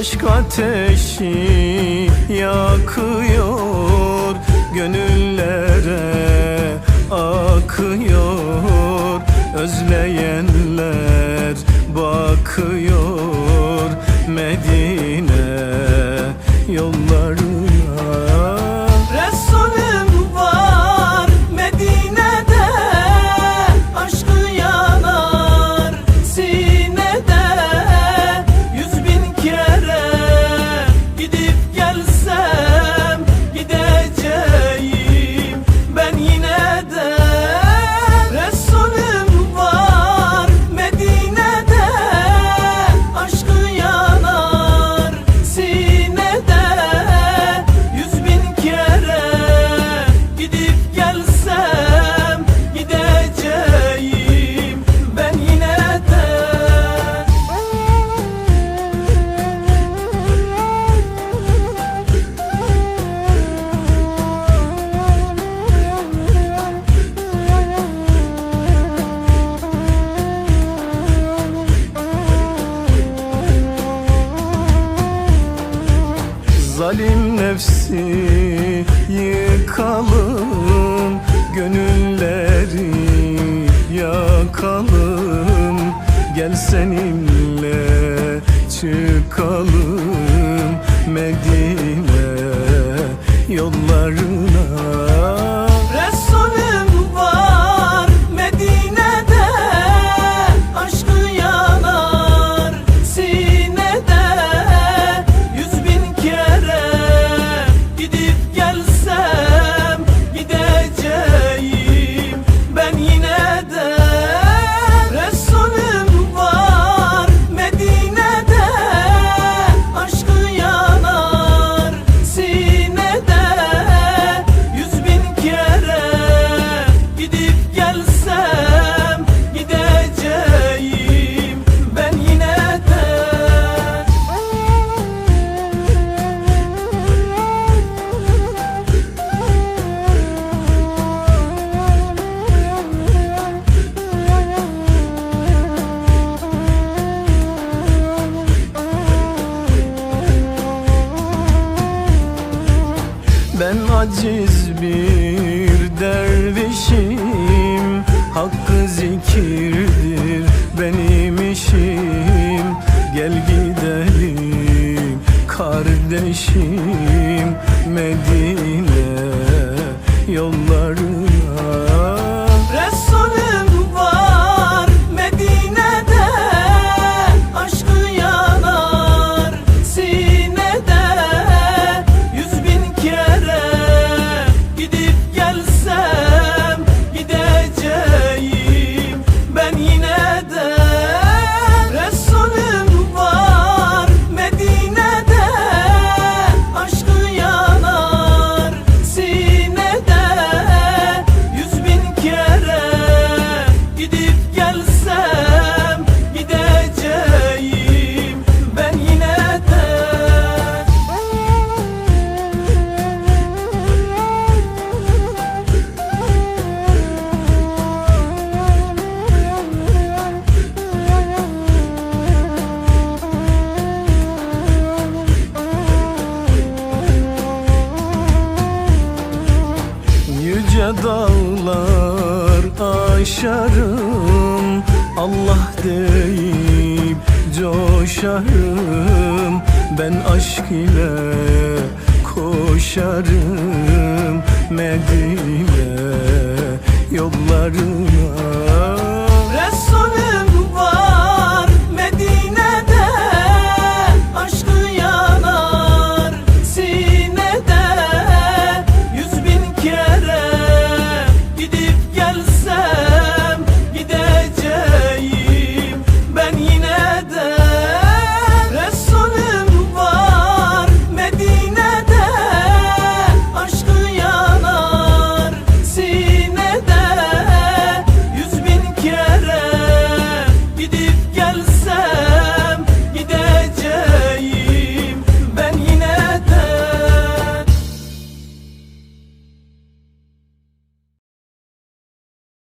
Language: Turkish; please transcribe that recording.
Aşk ateşi yakıyor Gönüllere akıyor Özleyenler bakıyor. Zalim nefsi yıkalım Gönülleri yakalım. Gel seninle çıkalım Medine yollarına. aciz bir dervişim. Hakkı zikirdir benim işim. Gel gidelim kardeşim. Medine yollar dağlar aşarım. Allah deyip coşarım. Ben aşk ile koşarım. Medine yollarına.